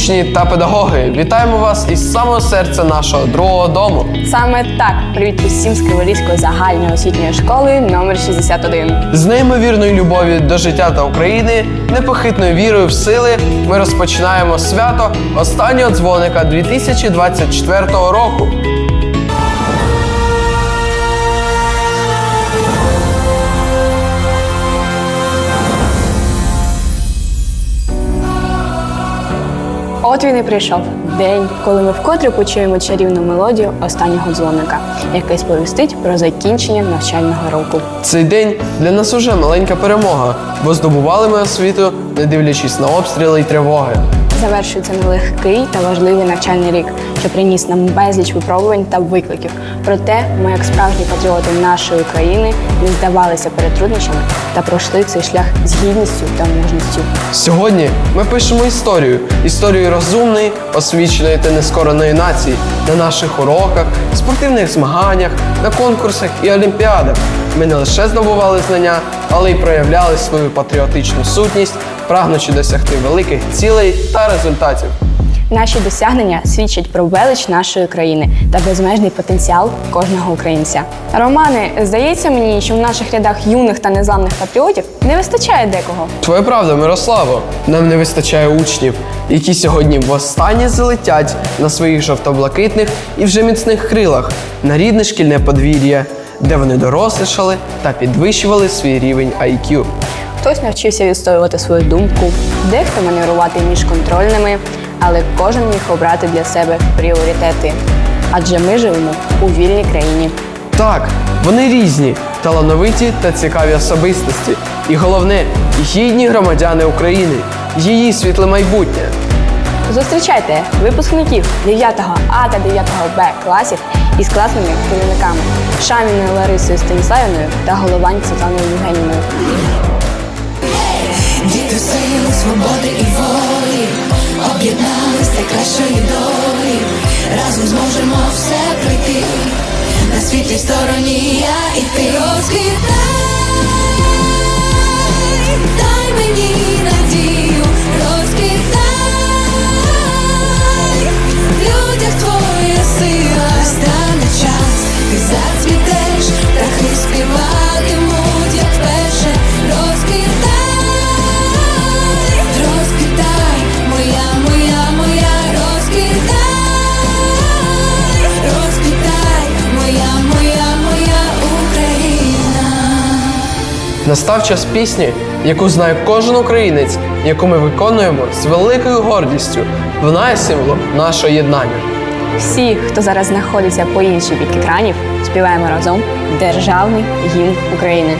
учні та педагоги, вітаємо вас із самого серця нашого другого дому. Саме так, привіт усім з Криворізької загальної освітньої школи номер 61. З неймовірною любові до життя та України, непохитною вірою в сили, ми розпочинаємо свято останнього дзвоника 2024 року. От він і прийшов день, коли ми вкотре почуємо чарівну мелодію останнього дзвоника, який сповістить про закінчення навчального року. Цей день для нас уже маленька перемога, бо здобували ми освіту, не дивлячись на обстріли й тривоги. Завершується нелегкий та важливий навчальний рік, що приніс нам безліч випробувань та викликів. Проте ми, як справжні патріоти нашої країни, не здавалися перед труднощами та пройшли цей шлях з гідністю та мужністю. Сьогодні ми пишемо історію, історію розумної, освіченої та нескореної нації на наших уроках, спортивних змаганнях, на конкурсах і олімпіадах. Ми не лише здобували знання, але й проявляли свою патріотичну сутність, прагнучи досягти великих цілей та результатів. Наші досягнення свідчать про велич нашої країни та безмежний потенціал кожного українця. Романе, здається мені, що в наших рядах юних та незламних патріотів не вистачає декого. Твоя правда, Мирославо. Нам не вистачає учнів, які сьогодні востаннє залетять на своїх жовто-блакитних і вже міцних крилах на рідне шкільне подвір'я, де вони дорослішали та підвищували свій рівень IQ. Хтось навчився відстоювати свою думку, дехто маневрувати між контрольними, але кожен міг обрати для себе пріоритети. Адже ми живемо у вільній країні. Так, вони різні, талановиті та цікаві особистості. І головне, гідні громадяни України, її світле майбутнє. Зустрічайте випускників 9 А та 9 Б класів із класними керівниками Шаміною Ларисою Станіславівною та Головань Світланою Євгенівною. Сили, свободи і волі, об'єднались для кращої долі. Разом зможемо все пройти. На світлій стороні я і ти. Розквітай, дай мені надію, розквітай, в людях твоя сила, стане час, ти зацвітеш, птахи співатимуть, як вперше, Настав час пісні, яку знає кожен українець, яку ми виконуємо з великою гордістю. Вона є символом нашого єднання. Всі, хто зараз знаходиться по іншій бік екранів, співаємо разом Державний гімн України.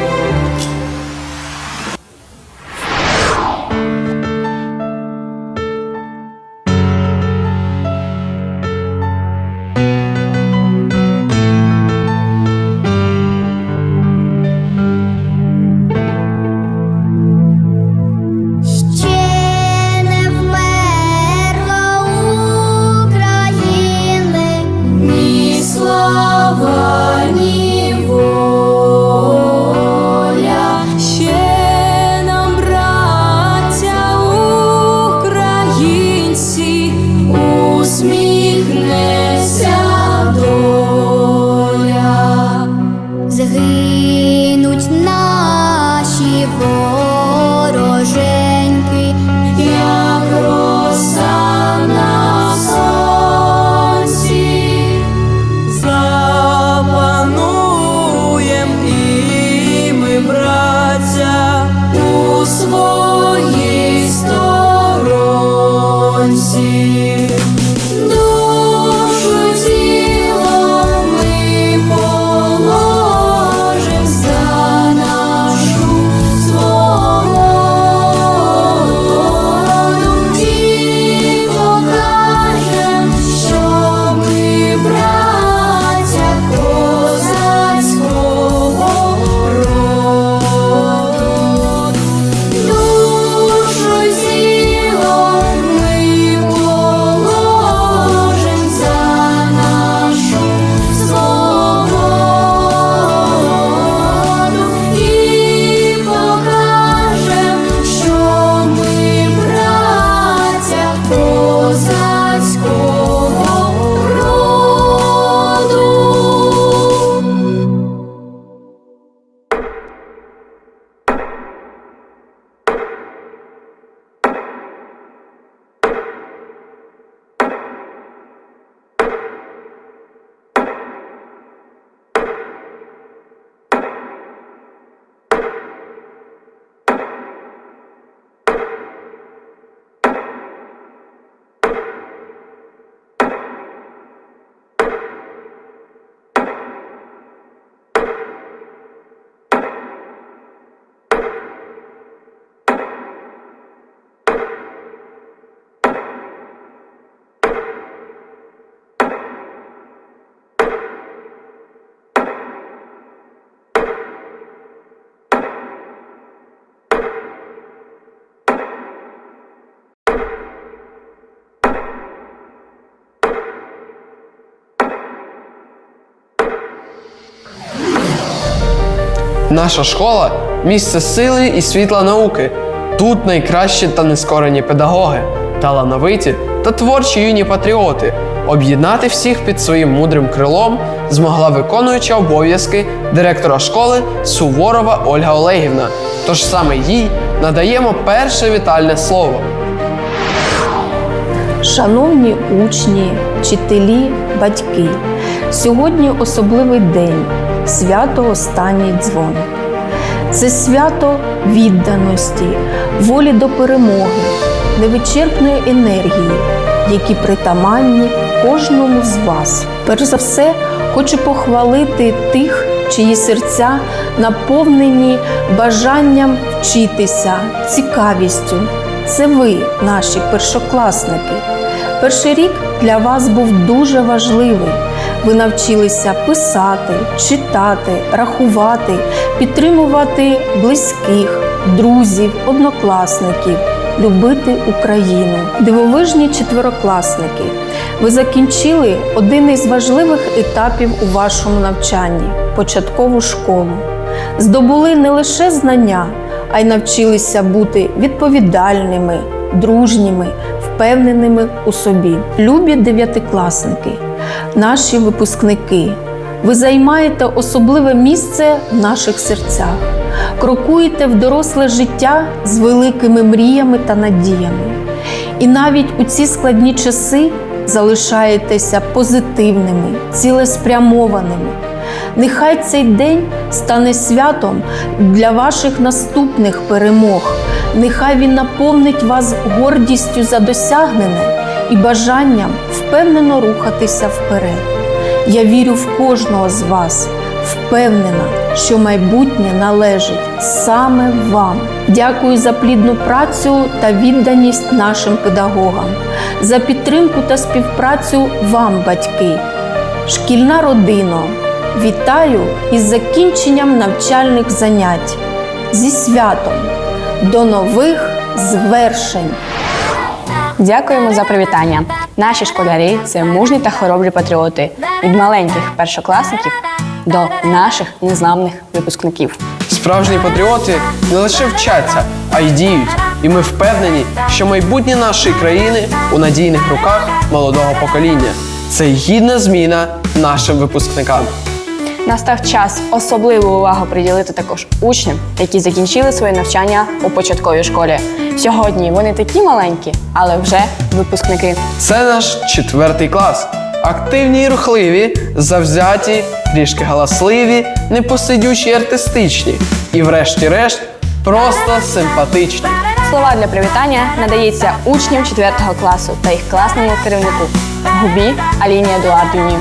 Наша школа місце сили і світла науки. Тут найкращі та нескорені педагоги, талановиті та творчі юні патріоти. Об'єднати всіх під своїм мудрим крилом змогла виконуюча обов'язки директора школи Суворова Ольга Олегівна. Тож саме їй надаємо перше вітальне слово. Шановні учні, вчителі, батьки, сьогодні особливий день свято останній дзвон. Це свято відданості, волі до перемоги, невичерпної енергії, які притаманні кожному з вас. Перш за все, хочу похвалити тих, чиї серця наповнені бажанням вчитися, цікавістю. Це ви, наші першокласники. Перший рік для вас був дуже важливий. Ви навчилися писати, читати, рахувати, підтримувати близьких, друзів, однокласників, любити Україну. Дивовижні четверокласники. Ви закінчили один із важливих етапів у вашому навчанні початкову школу. Здобули не лише знання, а й навчилися бути відповідальними, дружніми, впевненими у собі. Любі дев'ятикласники, наші випускники. Ви займаєте особливе місце в наших серцях, крокуєте в доросле життя з великими мріями та надіями. І навіть у ці складні часи залишаєтеся позитивними, цілеспрямованими. Нехай цей день стане святом для ваших наступних перемог. Нехай він наповнить вас гордістю за досягнене і бажанням впевнено рухатися вперед. Я вірю в кожного з вас, впевнена, що майбутнє належить саме вам. Дякую за плідну працю та відданість нашим педагогам, за підтримку та співпрацю вам, батьки, шкільна родина. Вітаю із закінченням навчальних занять зі святом до нових звершень. Дякуємо за привітання. Наші школярі це мужні та хоробрі патріоти від маленьких першокласників до наших незламних випускників. Справжні патріоти не лише вчаться, а й діють. І ми впевнені, що майбутнє нашої країни у надійних руках молодого покоління. Це гідна зміна нашим випускникам. Настав час особливу увагу приділити також учням, які закінчили своє навчання у початковій школі. Сьогодні вони такі маленькі, але вже випускники. Це наш четвертий клас. Активні і рухливі, завзяті, трішки галасливі, непосидючі і артистичні. І врешті-решт просто симпатичні. Слова для привітання надається учням 4 класу та їх класному керівнику Губі Аліні Едуардівні.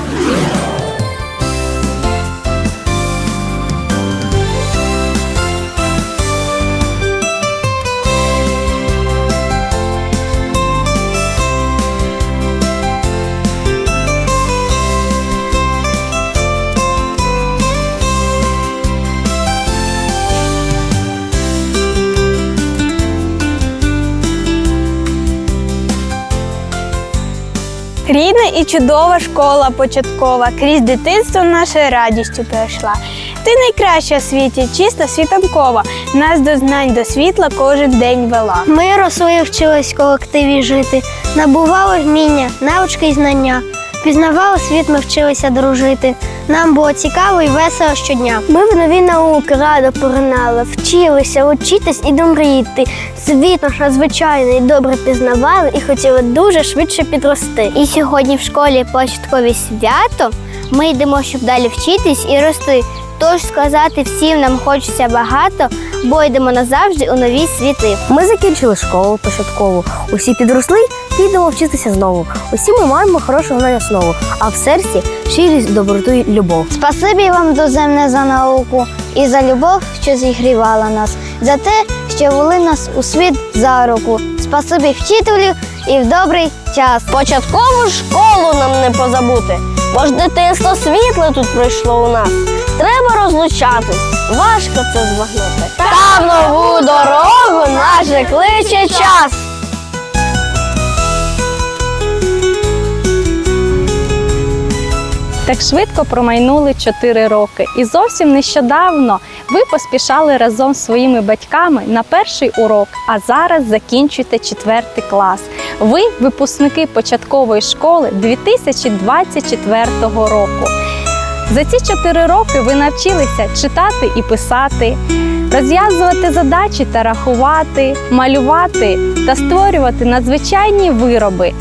Рідна і чудова школа початкова, крізь дитинство наше радістю пройшла. Ти найкраща в світі, чиста світанкова, нас до знань, до світла кожен день вела. Ми росли вчились в колективі жити, набували вміння, навички й знання. Пізнавали світ, ми вчилися дружити. Нам було цікаво і весело щодня. Ми в нові науки радо поринали, вчилися учитись і домріти. Світ наш надзвичайний добре пізнавали і хотіли дуже швидше підрости. І сьогодні в школі початкові свято. Ми йдемо, щоб далі вчитись і рости. Тож сказати всім нам хочеться багато, бо йдемо назавжди у нові світи. Ми закінчили школу початкову. Усі підросли, підемо вчитися знову. Усі ми маємо хорошу знання основу, а в серці щирість, доброту і любов. Спасибі вам доземне за науку і за любов, що зігрівала нас, за те, що вели нас у світ за руку. Спасибі вчителю і в добрий час. Початкову школу нам не позабути, бо ж дитинство світле тут пройшло у нас. Треба розлучатись, важко це збагнути. Та в нову дорогу наше кличе час. Так швидко промайнули 4 роки, і зовсім нещодавно ви поспішали разом з своїми батьками на перший урок, а зараз закінчуєте 4 клас. Ви випускники початкової школи 2024 року. За ці 4 роки ви навчилися читати і писати, розв'язувати задачі та рахувати, малювати та створювати надзвичайні вироби.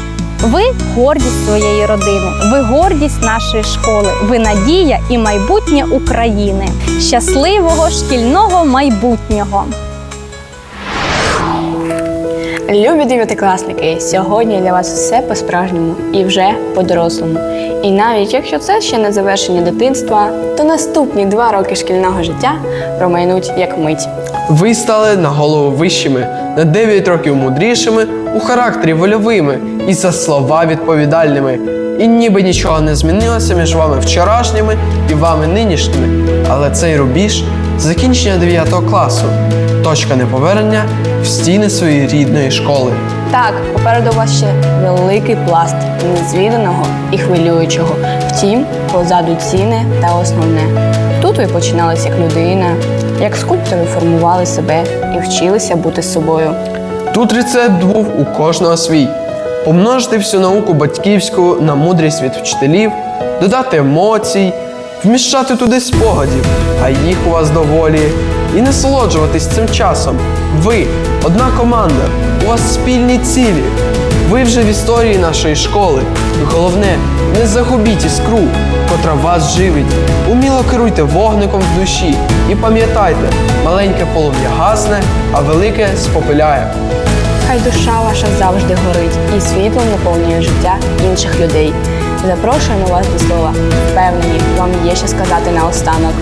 Ви гордість своєї родини, ви гордість нашої школи, ви надія і майбутнє України. Щасливого шкільного майбутнього! Любі дев'ятикласники, сьогодні для вас все по-справжньому і вже по-дорослому. І навіть якщо це ще не завершення дитинства, то наступні два роки шкільного життя промайнуть як мить. Ви стали на голову вищими, на 9 років мудрішими, у характері вольовими і за слова відповідальними. І ніби нічого не змінилося між вами вчорашніми і вами нинішніми. Але цей рубіж закінчення 9 класу, точка неповернення в стіни своєї рідної школи. Так, попереду у вас ще великий пласт незвіданого і хвилюючого. Втім, позаду ціне та основне. Тут ви починалися як людина, як скульптори формували себе і вчилися бути собою. Тут рецепт був у кожного свій. Помножити всю науку батьківську на мудрість від вчителів, додати емоцій, вміщати туди спогадів, а їх у вас доволі, і насолоджуватись цим часом. Ви одна команда, у вас спільні цілі. Ви вже в історії нашої школи. Головне, не загубіть іскру, котра вас живить. Уміло керуйте вогником в душі. І пам'ятайте, маленьке полум'я гасне, а велике спопиляє. Хай душа ваша завжди горить і світло наповнює життя інших людей. Запрошуємо вас до слова. Впевнені, вам є що сказати наостанок.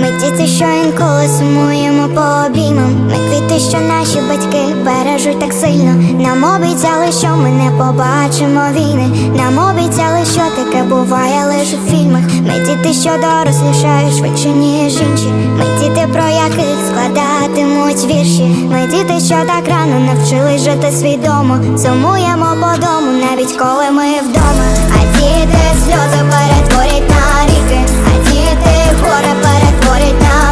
Ми діти, що інколи сумуємо по обіймам. Ми квіти, що наші батьки бережуть так сильно. Нам обіцяли, що ми не побачимо війни. Нам обіцяли, що таке буває лише в фільмах. Ми діти, що дорослішають швидше, ніж інші. Ми діти, про яких складатимуть вірші. Ми діти, що так рано навчились жити свідомо. Сумуємо по дому, навіть коли ми вдома. А діти сльози перетворять на ріки. А діти горе перетворять на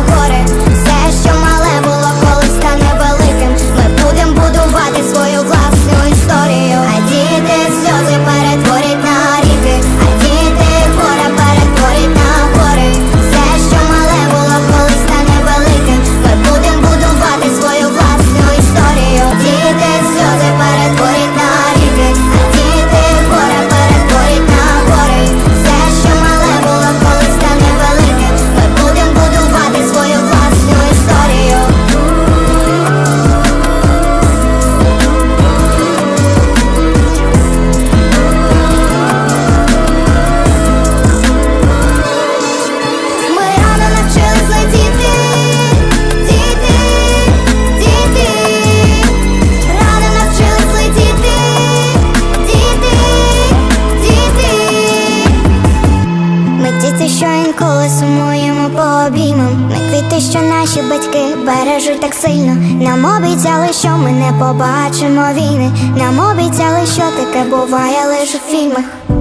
побачимо війни. Нам обіцяли, що таке буває лише в фільмах.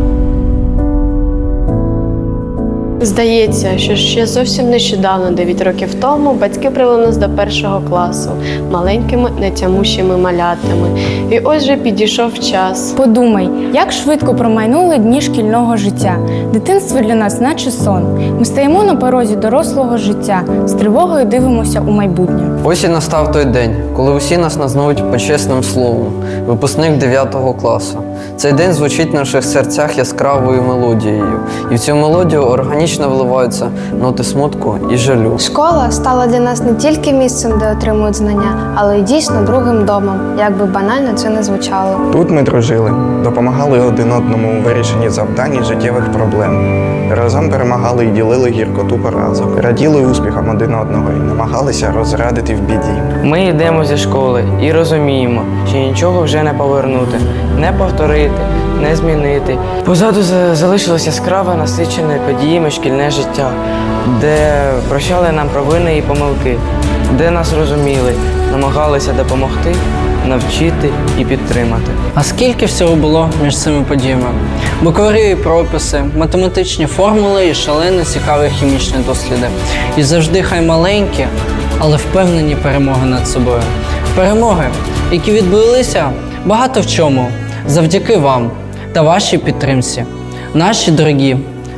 Здається, що ще зовсім нещодавно, 9 років тому, батьки привели нас до першого класу маленькими нетямущими малятами. І ось же підійшов час. Подумай, як швидко промайнули дні шкільного життя. Дитинство для нас, наче сон. Ми стоїмо на порозі дорослого життя, з тривогою дивимося у майбутнє. Ось і настав той день, коли усі нас назвуть почесним словом, випускник 9 класу. Цей день звучить в наших серцях яскравою мелодією, і в цю мелодію органічно вливаються ноти смутку і жалю. Школа стала для нас не тільки місцем, де отримують знання, але й дійсно другим домом, як би банально це не звучало. Тут ми дружили, допомагали один одному у вирішенні завдань і життєвих проблем. Разом перемагали і ділили гіркоту поразок, раділи успіхам один одного і намагалися розрадити в біді. Ми йдемо зі школи і розуміємо, що нічого вже не повернути, не повторити, не змінити. Позаду за- залишилося яскраве, насичене подіями шкільне життя, де прощали нам провини і помилки, де нас розуміли, намагалися допомогти навчити і підтримати. А скільки всього було між цими подіями? Букварі прописи, математичні формули і шалено цікаві хімічні досліди. І завжди хай маленькі, але впевнені перемоги над собою. Перемоги, які відбулися багато в чому завдяки вам та вашій підтримці, наші дорогі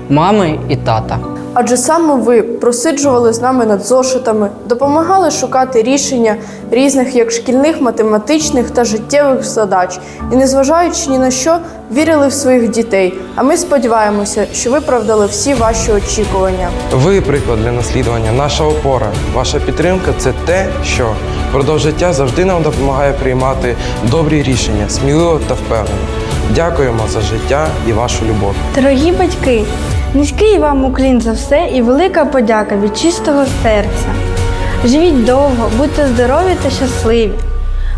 мами і тата. Адже саме ви просиджували з нами над зошитами, допомагали шукати рішення різних як шкільних, математичних та життєвих задач, і, незважаючи ні на що, вірили в своїх дітей. А ми сподіваємося, що виправдали всі ваші очікування. Ви приклад для наслідування, наша опора. Ваша підтримка це те, що впродовж життя завжди нам допомагає приймати добрі рішення, сміливо та впевнено. Дякуємо за життя і вашу любов. Дорогі батьки, низький вам уклін за все і велика подяка від чистого серця. Живіть довго, будьте здорові та щасливі.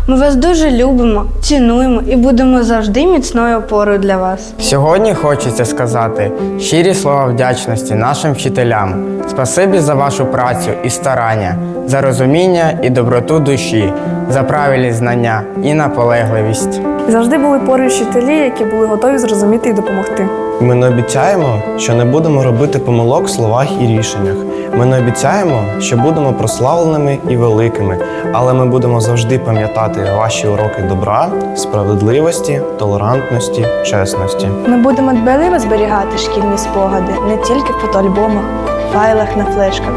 Ми вас дуже любимо, цінуємо і будемо завжди міцною опорою для вас. Сьогодні хочеться сказати щирі слова вдячності нашим вчителям. Спасибі за вашу працю і старання, за розуміння і доброту душі, за правильні знання і наполегливість. Завжди були поруч вчителі, які були готові зрозуміти і допомогти. Ми не обіцяємо, що не будемо робити помилок в словах і рішеннях. Ми не обіцяємо, що будемо прославленими і великими, але ми будемо завжди пам'ятати ваші уроки добра, справедливості, толерантності, чесності. Ми будемо дбайливо зберігати шкільні спогади не тільки в фотоальбомах, файлах на флешках,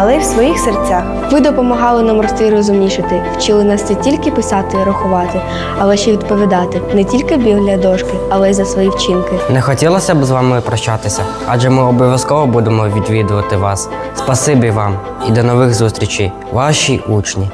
але й в своїх серцях. Ви допомагали нам рости і розумнішати, вчили нас не тільки писати і рахувати, але ще й відповідати не тільки біля дошки, але й за свої вчинки. Не хотілося б з вами прощатися, адже ми обов'язково будемо відвідувати вас. Спасибі вам і до нових зустрічей, ваші учні.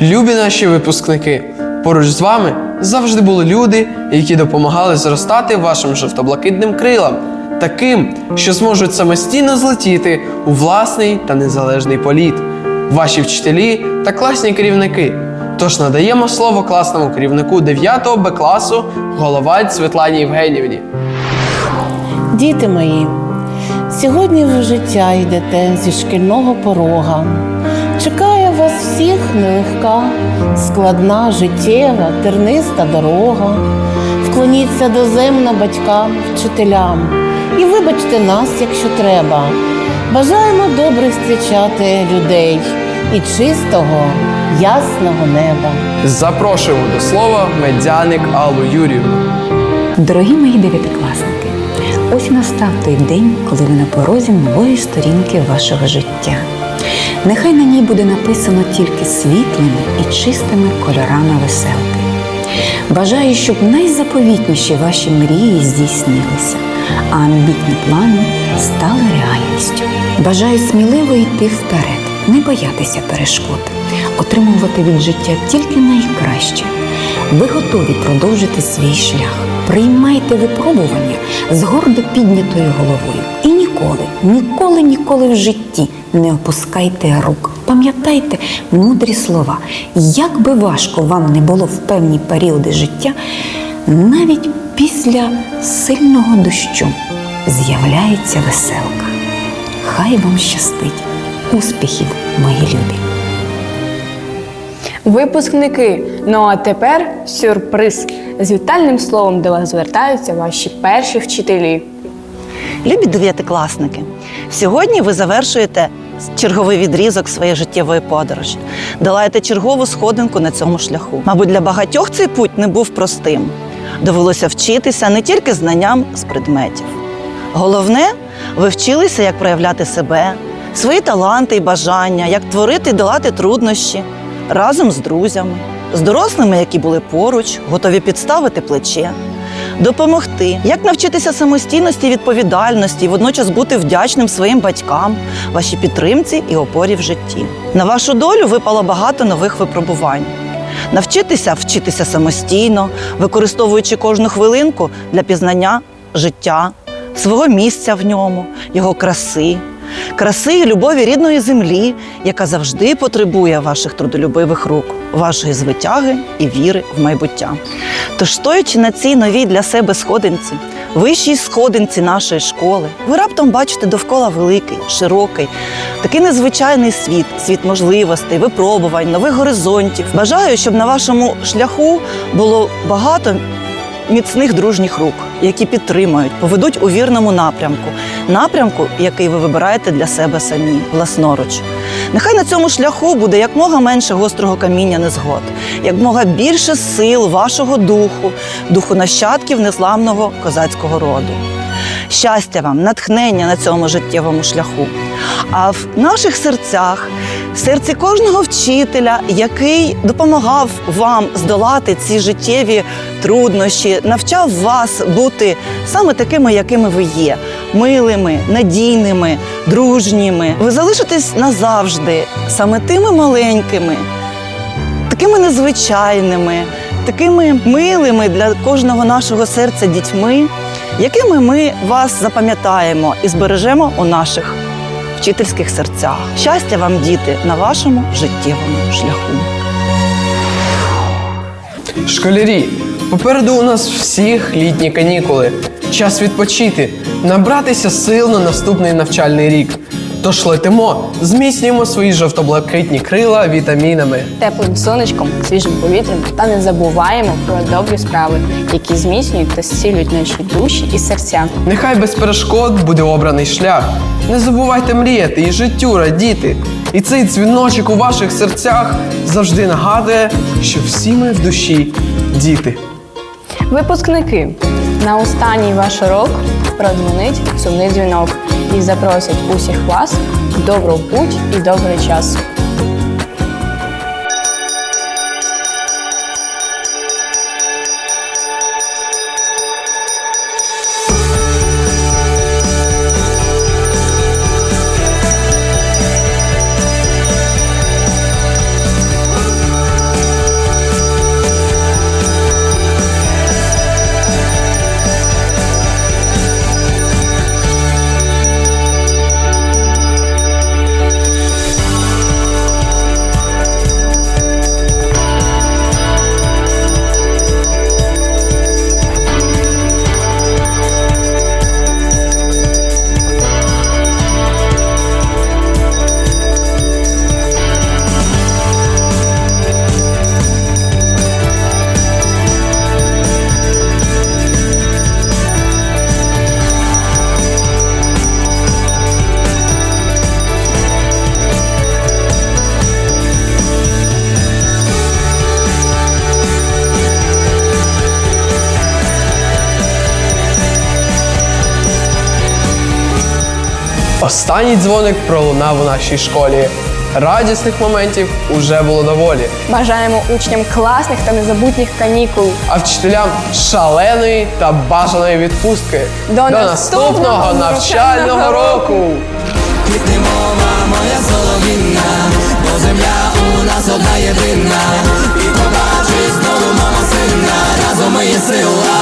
Любі наші випускники, поруч з вами завжди були люди, які допомагали зростати вашим жовто-блакитним крилам, таким, що зможуть самостійно злетіти у власний та незалежний політ. Ваші вчителі та класні керівники. Тож надаємо слово класному керівнику 9 Б класу Головаць Світлані Євгенівні. Діти мої, сьогодні ви в життя йдете зі шкільного порога. Чекає вас всіх нелегка, складна, життєва, терниста дорога. Вклоніться до доземно батькам, вчителям і вибачте нас, якщо треба. Бажаємо добре зустрічати людей і чистого, ясного неба. Запрошуємо до слова медяник Аллу Юріївну. Дорогі мої дев'ятикласники, ось настав той день, коли ви на порозі нової сторінки вашого життя. Нехай на ній буде написано тільки світлими і чистими кольорами веселки. Бажаю, щоб найзаповітніші ваші мрії здійснилися, а амбітні плани стали реальністю. Бажаю сміливо йти вперед, не боятися перешкод, отримувати від життя тільки найкраще. Ви готові продовжити свій шлях. Приймайте випробування з гордо піднятою головою. І ніколи, ніколи, ніколи в житті не опускайте рук. Пам'ятайте мудрі слова. Як би важко вам не було в певні періоди життя, навіть після сильного дощу з'являється веселка. Хай вам щастить! Успіхів, мої любі! Випускники, ну а тепер сюрприз. З вітальним словом до вас звертаються ваші перші вчителі. Любі дев'ятикласники, сьогодні ви завершуєте черговий відрізок своєї життєвої подорожі, долаєте чергову сходинку на цьому шляху. Мабуть, для багатьох цей путь не був простим. Довелося вчитися не тільки знанням з предметів. Головне, ви вчилися, як проявляти себе, свої таланти і бажання, як творити і долати труднощі разом з друзями, з дорослими, які були поруч, готові підставити плече допомогти, як навчитися самостійності і відповідальності, і водночас бути вдячним своїм батькам, вашій підтримці і опорі в житті. На вашу долю випало багато нових випробувань. Навчитися вчитися самостійно, використовуючи кожну хвилинку для пізнання життя, свого місця в ньому, його краси, краси і любові рідної землі, яка завжди потребує ваших трудолюбивих рук, вашої звитяги і віри в майбуття. Тож, стоячи на цій новій для себе сходинці, вищій сходинці нашої школи, ви раптом бачите довкола великий, широкий, такий незвичайний світ, світ можливостей, випробувань, нових горизонтів. Бажаю, щоб на вашому шляху було багато міцних дружніх рук, які підтримують, поведуть у вірному напрямку, напрямку, який ви вибираєте для себе самі, власноруч. Нехай на цьому шляху буде якмога менше гострого каміння незгод, якмога більше сил вашого духу, духу нащадків незламного козацького роду. Щастя вам, натхнення на цьому життєвому шляху. А в наших серцях, в серці кожного вчителя, який допомагав вам здолати ці життєві труднощі, навчав вас бути саме такими, якими ви є, милими, надійними, дружніми. Ви залишитесь назавжди саме тими маленькими, такими незвичайними, такими милими для кожного нашого серця дітьми, якими ми вас запам'ятаємо і збережемо у наших вчительських серцях. Щастя вам, діти, на вашому життєвому шляху. Школярі, попереду у нас всіх літні канікули. Час відпочити, набратися сил на наступний навчальний рік. Тож летимо, зміцнюємо свої жовто-блакитні крила вітамінами. Теплим сонечком, свіжим повітрям та не забуваємо про добрі справи, які зміцнюють та зцілюють наші душі і серця. Нехай без перешкод буде обраний шлях. Не забувайте мріяти і життю радіти. І цей дзвіночок у ваших серцях завжди нагадує, що всі ми в душі діти. Випускники на останній ваш урок продзвонить сумний дзвінок і запросять усіх вас в добру путь і добрий час. Останній дзвоник пролунав у нашій школі. Радісних моментів уже було доволі. Бажаємо учням класних та незабутніх канікул, а вчителям шаленої та бажаної відпустки до, до наступного, навчального року. Квітнемо, моя соловінна, бо земля у нас одна єдина. І побачить знову мама сина, разом ми є сила.